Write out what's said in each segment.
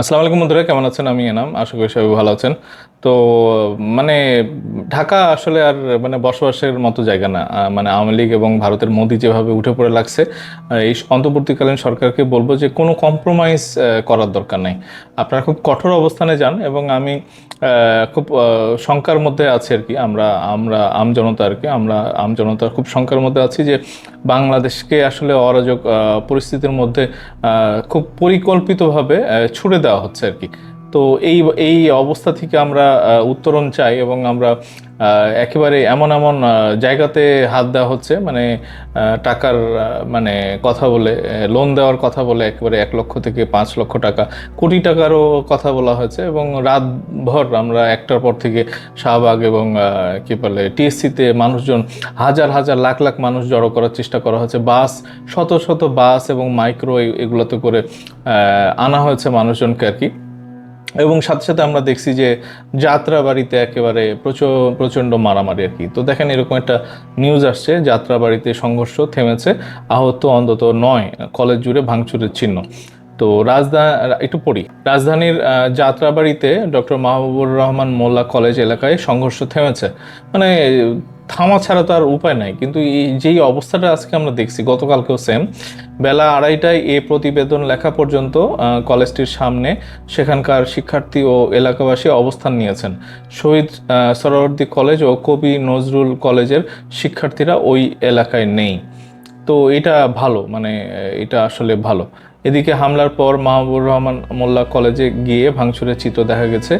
আসসালামু আলাইকুম বন্ধুরা, কেমন আছেন? আমি এনাম, আশা করি সবাই ভালো আছেন। তো মানে ঢাকা আসলে আর মানে বসবাসের মতো জায়গা না। মানে আওয়ামী লীগ এবং ভারতের মোদি যেভাবে উঠে পড়ে লাগছে এই অন্তর্বর্তীকালীন সরকারকে বলব যে, কোনো কম্প্রোমাইজ করার দরকার নেই। আপনারা খুব কঠোর অবস্থানে যান এবং আমি খুব শঙ্কার মধ্যে আছি আর কি। আমরা আমরা আমজনতা আর কি। আমরা আমজনতা খুব শঙ্কার মধ্যে আছি যে, বাংলাদেশকে আসলে অরাজক পরিস্থিতির মধ্যে খুব পরিকল্পিতভাবে ছুড়ে দেওয়া হচ্ছে আর কি। তো এই এই অবস্থা থেকে আমরা উত্তরণ চাই এবং আমরা একেবারে এমন এমন জায়গাতে হাত দেওয়া হচ্ছে। মানে টাকার মানে কথা বলে লোন দেওয়ার কথা বলে একেবারে এক লক্ষ থেকে পাঁচ লক্ষ টাকা। কোটি টাকারও কথা বলা হয়েছে এবং রাতভর আমরা একটার পর থেকে শাহবাগ এবং কি বলে, টিএসসিতে মানুষজন, হাজার হাজার, লাখ লাখ মানুষ জড়ো করার চেষ্টা করা হয়েছে। বাস, শত শত বাস এবং মাইক্রো এগুলোতে করে আনা হয়েছে মানুষজনকে আর কি। এবং সাথে সাথে আমরা দেখছি যে যাত্রাবাড়িতে একেবারে প্রচুর প্রচণ্ড মারামারি আর কি। তো দেখেন এরকম একটা নিউজ আসছে, যাত্রাবাড়িতে সংঘর্ষ থেমেছে, আহত অন্তত নয় কলেজ জুড়ে ভাঙচুরের চিহ্ন। তো রাজধানী একটু পড়ি। রাজধানীর যাত্রাবাড়িতে ডক্টর মাহবুবুর রহমান মোল্লা কলেজ এলাকায় সংঘর্ষ থেমেছে। মানে থামা ছাড়া তো আর উপায় নাই। কিন্তু এই যেই অবস্থাটা আজকে আমরা দেখছি গতকালকেও সেম বেলা আড়াইটায় এ প্রতিবেদন লেখা পর্যন্ত কলেজটির সামনে সেখানকার শিক্ষার্থী ও এলাকাবাসী অবস্থান নিয়েছেন। শহীদ আহ, সরোয়ার্দী কলেজ ও কবি নজরুল কলেজের শিক্ষার্থীরা ওই এলাকায় নেই। তো এটা ভালো মানে এটা আসলে ভালো। এদিকে হামলার পর মাহবুবুর রহমান মোল্লা কলেজে গিয়ে ভাঙচুরের চিত্র দেখা গেছে।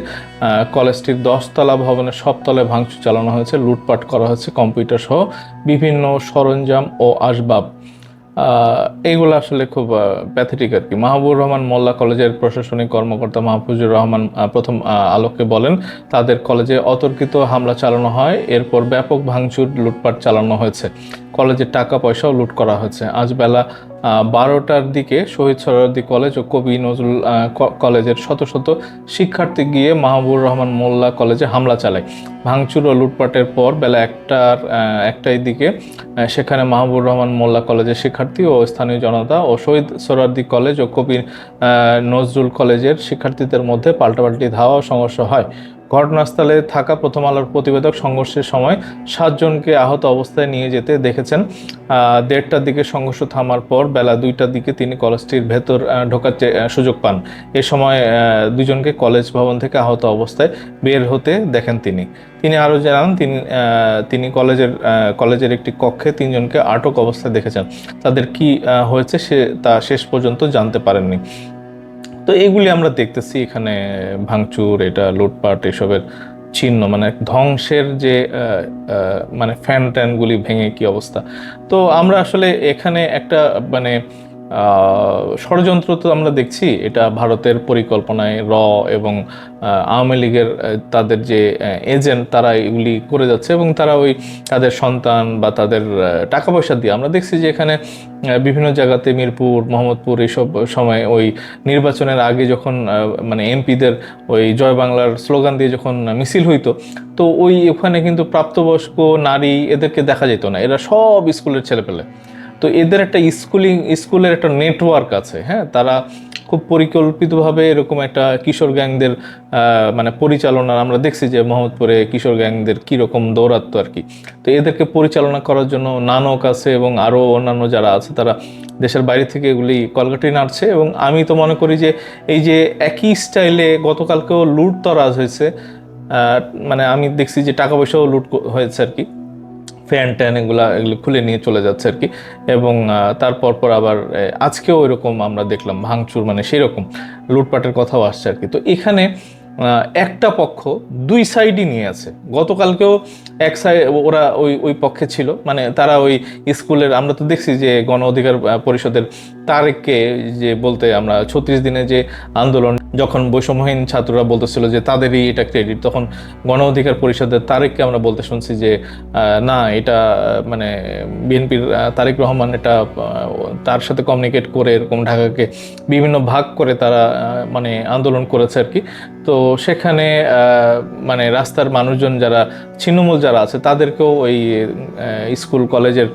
কলেজটির দশতলা ভবনের সবতলায় ভাঙচুর চালানো হয়েছে লুটপাট করা হয়েছে কম্পিউটার সহ বিভিন্ন সরঞ্জাম ও আসবাব। এইগুলো আসলে খুব প্যাথেটিক আর কি। মাহবুবুর রহমান মোল্লা কলেজের প্রশাসনিক কর্মকর্তা মাহফুজুর রহমান প্রথম আহ, আলোককে বলেন তাদের কলেজে অতর্কিত হামলা চালানো হয় এরপর ব্যাপক ভাঙচুর লুটপাট চালানো হয়েছে। কলেজের টাকা পয়সাও লুট করা হয়েছে আজ বেলা বারোটার দিকে শহীদ সরোয়ার্দী কলেজ ও কবি নজরুল কলেজের শত শত শিক্ষার্থী গিয়ে মাহবুবুর রহমান মোল্লা কলেজে হামলা চালায়। ভাঙচুর ও লুটপাটের পর বেলা একটার আহ, একটার দিকে সেখানে মাহবুবুর রহমান মোল্লা কলেজের শিক্ষার্থী ও স্থানীয় জনতা ও শহীদ সোহরার্দি কলেজ ও কবি নজরুল কলেজের শিক্ষার্থীদের মধ্যে পাল্টাপাল্টি ধাওয়া সংঘর্ষ হয়। ঘটনাস্থলে থাকা প্রথম আলোর প্রতিবেদক সংঘর্ষের সময় সাতজনকে আহত অবস্থায় নিয়ে যেতে দেখেছেন। দেড়টার দিকে সংঘর্ষ থামার পর বেলা দুইটার দিকে তিনি কলেজটির ভেতর ঢোকার সুযোগ পান। এ সময় দুজনকে কলেজ ভবন থেকে আহত অবস্থায় বের হতে দেখেন তিনি। তিনি আরও জানান, তিনি তিনি কলেজের কলেজের একটি কক্ষে তিনজনকে আটক অবস্থায় দেখেছেন। তাদের কি হয়েছে সে তা শেষ পর্যন্ত জানতে পারেননি। তো এইগুলি আমরা দেখতেছি এখানে, ভাঙচুর, এটা লুটপাট, এসবের চিহ্ন মানে ধ্বংসের যে মানে ফ্যান ট্যানগুলি ভেঙে কি অবস্থা। তো আমরা আসলে এখানে একটা মানে ষড়যন্ত্র তো আমরা দেখছি। এটা ভারতের পরিকল্পনায় র এবং আওয়ামী লীগের তাদের যে এজেন্ট তারা এগুলি করে যাচ্ছে এবং তারা ওই তাদের সন্তান বা তাদের টাকা পয়সা দিয়ে আমরা দেখছি যে এখানে বিভিন্ন জায়গাতে মিরপুর, মোহাম্মদপুর এইসব সময় ওই নির্বাচনের আগে যখন মানে এমপিদের ওই জয় বাংলার স্লোগান দিয়ে যখন মিছিল হইতো, তো ওই ওখানে কিন্তু প্রাপ্তবয়স্ক নারী এদেরকে দেখা যেত না। এরা সব স্কুলের ছেলেপেলে। তো এদের একটা স্কুলিং, স্কুলের একটা নেটওয়ার্ক আছে হ্যাঁ? তারা খুব পরিকল্পিতভাবে এরকম একটা কিশোর গ্যাংদের মানে পরিচালনা আমরা দেখছি যে মোহাম্মদপুরে কিশোর গ্যাংদের কীরকম দৌরাত্ম আর কি। তো এদেরকে পরিচালনা করার জন্য নানক আছে এবং আরও অন্যান্য যারা আছে, তারা দেশের বাইরে থেকে এগুলি কলকাটি নাড়ছে এবং আমি তো মনে করি যে এই যে একই স্টাইলে গতকালকেও লুট তরাজ হয়েছে মানে আমি দেখছি যে টাকা পয়সাও লুট হয়েছে আর কি। ফ্যান ট্যান এগুলা, এগুলো খুলে নিয়ে চলে যাচ্ছে আর কি। এবং তারপর পর আবার আজকেও এরকম আমরা দেখলাম ভাঙচুর মানে সেরকম। লুটপাটের কথাও আসছে আর কি। তো এখানে একটা পক্ষ দুই সাইডই নিয়ে আছে। গতকালকেও এক সাইড ওরা ওই ওই পক্ষে ছিল। মানে তারা ওই স্কুলের আমরা তো দেখছি যে গণ অধিকার পরিষদের তারেককে যে বলতে আমরা ছত্রিশ দিনে যে আন্দোলন, যখন বৈষম্যহীন ছাত্ররা বলতেছিল যে তাদেরই এটা ক্রেডিট তখন গণ অধিকার পরিষদের তারেককে আমরা বলতে শুনছি যে না, এটা মানে বিএনপির তারেক রহমান এটা তার সাথে কমিউনিকেট করে এরকম ঢাকাকে বিভিন্ন ভাগ করে তারা মানে আন্দোলন করেছে আর কি। তো সেখানে মানে রাস্তার মানুষজন যারা, ছিন্নমূল যারা আছে, তাদেরকেও ওই স্কুল, কলেজের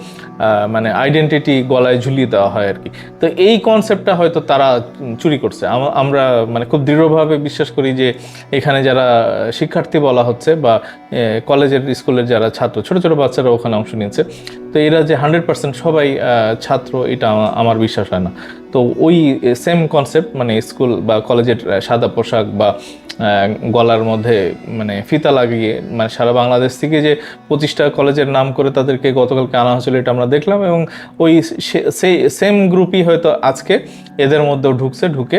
মানে আইডেন্টিটি গলায় ঝুলিয়ে দেওয়া হয় আর কি। তো এই কনসেপ্টটা হয়তো তারা চুরি করছে। আমরা মানে খুব দৃঢ়ভাবে বিশ্বাস করি যে, এখানে যারা শিক্ষার্থী বলা হচ্ছে বা কলেজের, স্কুলের যারা ছাত্র, ছোট ছোট বাচ্চারা ওখানে অংশ নিচ্ছে তো এরা যে হান্ড্রেড পার্সেন্ট সবাই ছাত্র, এটা আমার বিশ্বাস হয় না। তো ওই সেম কনসেপ্ট মানে স্কুল বা কলেজের সাদা পোশাক বা গলার মধ্যে মানে ফিতা লাগিয়ে মানে সারা বাংলাদেশ থেকে যে পঁচিশটা কলেজের নাম করে তাদেরকে গতকালকে আনা হয়েছিল, এটা আমরা দেখলাম এবং ওই সেই সেম গ্রুপই হয়তো আজকে এদের মধ্যেও ঢুকছে, ঢুকে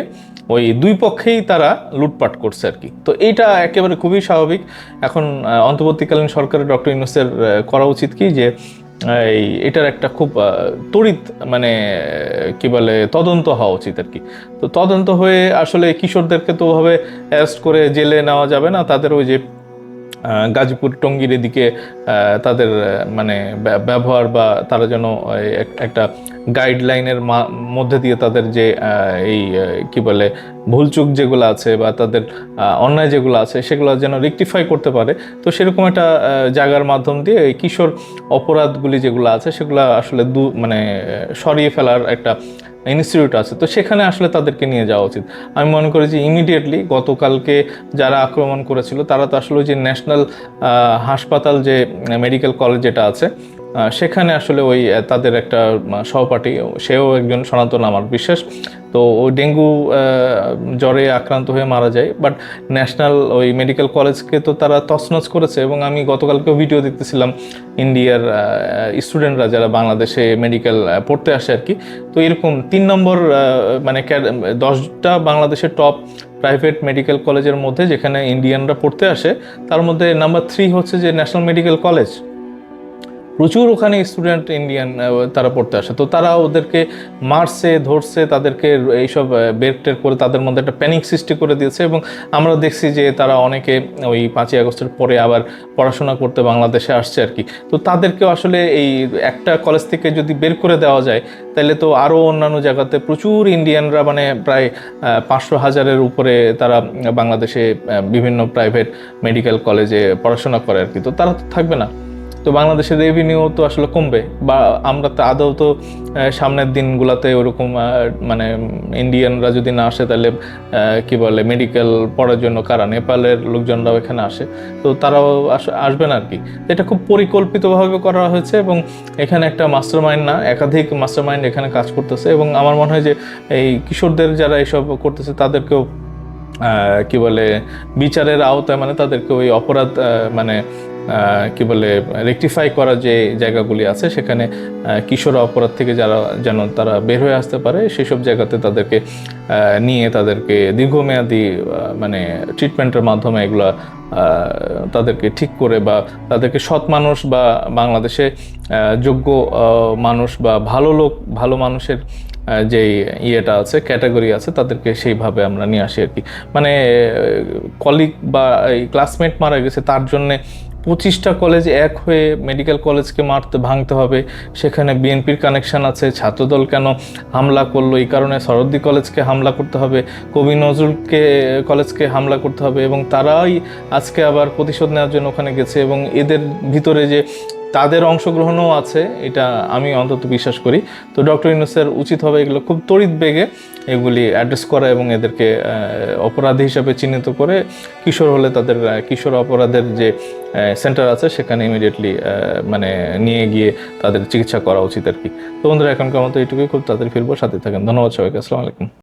ওই দুই পক্ষেই তারা লুটপাট করছে আর কি। তো এইটা একেবারে খুবই স্বাভাবিক। এখন অন্তর্বর্তীকালীন সরকারের ডক্টর ইউনুসের করা উচিত কি যে এই, এটার একটা খুব তড়িৎ মানে কি বলে, তদন্ত হওয়া উচিত আর কি। তো তদন্ত হয়ে আসলে কিশোরদেরকে তো ওভাবে অ্যারেস্ট করে জেলে নেওয়া যাবে না, তাদের ওই যে গাজীপুর টঙ্গির এদিকে তাদের মানে ব্য- ব্যবহার বা তারা যেন একটা গাইডলাইনের মধ্যে দিয়ে তাদের যে এই কি বলে, ভুলচুক যেগুলো আছে বা তাদের অন্যায় যেগুলো আছে, সেগুলো যেন রেকটিফাই করতে পারে। তো সেরকম একটা জায়গার মাধ্যম দিয়ে কিশোর অপরাধগুলি যেগুলো আছে, সেগুলো আসলে দু মানে সরিয়ে ফেলার একটা ইনস্টিটিউট আছে। তো সেখানে আসলে তাদেরকে নিয়ে যাওয়া উচিত। আমি মনে করি যে ইমিডিয়েটলি গতকালকে যারা আক্রমণ করেছিল, তারা তো আসলে যে ন্যাশনাল হাসপাতাল যে মেডিকেল কলেজ যেটা আছে সেখানে আসলে ওই তাদের একটা সহপাঠী, সেও একজন সনাতন আমার বিশ্বাস। তো ওই ডেঙ্গু জ্বরে আক্রান্ত হয়ে মারা যায়। বাট ন্যাশনাল ওই মেডিকেল কলেজকে তো তারা তছনছ করেছে এবং আমি গতকালকেও ভিডিও দেখতেছিলাম ইন্ডিয়ার স্টুডেন্টরা যারা বাংলাদেশে মেডিকেল পড়তে আসে আর কি। তো এরকম তিন নম্বর মানে দশটা বাংলাদেশের টপ প্রাইভেট মেডিকেল কলেজের মধ্যে যেখানে ইন্ডিয়ানরা পড়তে আসে, তার মধ্যে নাম্বার থ্রি হচ্ছে যে ন্যাশনাল মেডিকেল কলেজ প্রচুর ওখানে স্টুডেন্ট ইন্ডিয়ান তারা পড়তে আসে। তো তারা ওদেরকে মারছে ধরছে তাদেরকে এইসব আহ, বের টের করে তাদের মধ্যে একটা প্যানিক সৃষ্টি করে দিয়েছে এবং আমরা দেখছি যে তারা অনেকে ওই পাঁচই আগস্টের পরে আবার পড়াশোনা করতে বাংলাদেশে আসছে আর কি। তো তাদেরকেও আসলে এই একটা কলেজ থেকে যদি বের করে দেওয়া যায় তাহলে তো আরও অন্যান্য জায়গাতে প্রচুর ইন্ডিয়ানরা মানে প্রায় পাঁচশো হাজারের উপরে তারা বাংলাদেশে বিভিন্ন প্রাইভেট মেডিকেল কলেজে পড়াশোনা করে আর কি। তো তারা তো থাকবে না। তো বাংলাদেশের রেভিনিউ তো আসলে কমবে বা আমরা তো আদৌ তো সামনের দিনগুলোতে ওরকম মানে ইন্ডিয়ানরা যদি না আসে তাহলে কি বলে মেডিকেল পড়ার জন্য কারা? নেপালের লোকজনরাও এখানে আসে। তো তারাও আস- আসবে আর কি এটা খুব পরিকল্পিতভাবে করা হয়েছে এবং এখানে একটা মাস্টার মাইন্ড না, একাধিক মাস্টার মাইন্ড এখানে কাজ করতেছে এবং আমার মনে হয় যে এই কিশোরদের যারা এসব করতেছে তাদেরকেও কি বলে, বিচারের আওতায় মানে তাদেরকে ওই অপরাধ মানে কি বলে রেকটিফাই করা যে জায়গাগুলি আছে, সেখানে কিশোর অপরাধ থেকে যারা, যেন তারা বের হয়ে আসতে পারে, সেসব জায়গাতে তাদেরকে নিয়ে তাদেরকে দীর্ঘমেয়াদী মানে ট্রিটমেন্টের মাধ্যমে এগুলা তাদেরকে ঠিক করে বা তাদেরকে সৎ মানুষ বা বাংলাদেশে যোগ্য মানুষ বা ভালো লোক, ভালো মানুষের যেই ইয়েটা আছে ক্যাটাগরি আছে, তাদেরকে সেইভাবে আমরা নিয়ে আসি আর কি। মানে কলিগ বা ক্লাসমেট মারা গেছে, তার জন্যে পঁচিশটা কলেজ এক হয়ে মেডিকেল কলেজকে মারতে, ভাঙতে হবে। সেখানে বিএনপির কানেকশান আছে, ছাত্রদল কেন হামলা করল? এই কারণে সরদ্দি কলেজকে হামলা করতে হবে, কবি নজরুলকে কলেজকে হামলা করতে হবে এবং তারাই আজকে আবার প্রতিশোধ নেওয়ার জন্য ওখানে গেছে এবং এদের ভিতরে যে তাদের অংশগ্রহণও আছে, এটা আমি অন্তত বিশ্বাস করি। তো ডক্টর ইউনুসের উচিত হবে এগুলো খুব তড়িৎ বেগে এগুলি অ্যাড্রেস করা এবং এদেরকে অপরাধী হিসাবে চিহ্নিত করে কিশোর হলে তাদের কিশোর অপরাধের যে সেন্টার আছে সেখানে ইমিডিয়েটলি মানে নিয়ে গিয়ে তাদের চিকিৎসা করা উচিত আর কি। তো বন্ধুরা, এখনকার মতো এইটুকুই। খুব তাড়াতাড়ি ফিরবো। সাথে থাকেন। ধন্যবাদ সবাইকে। আসসালামু আলাইকুম।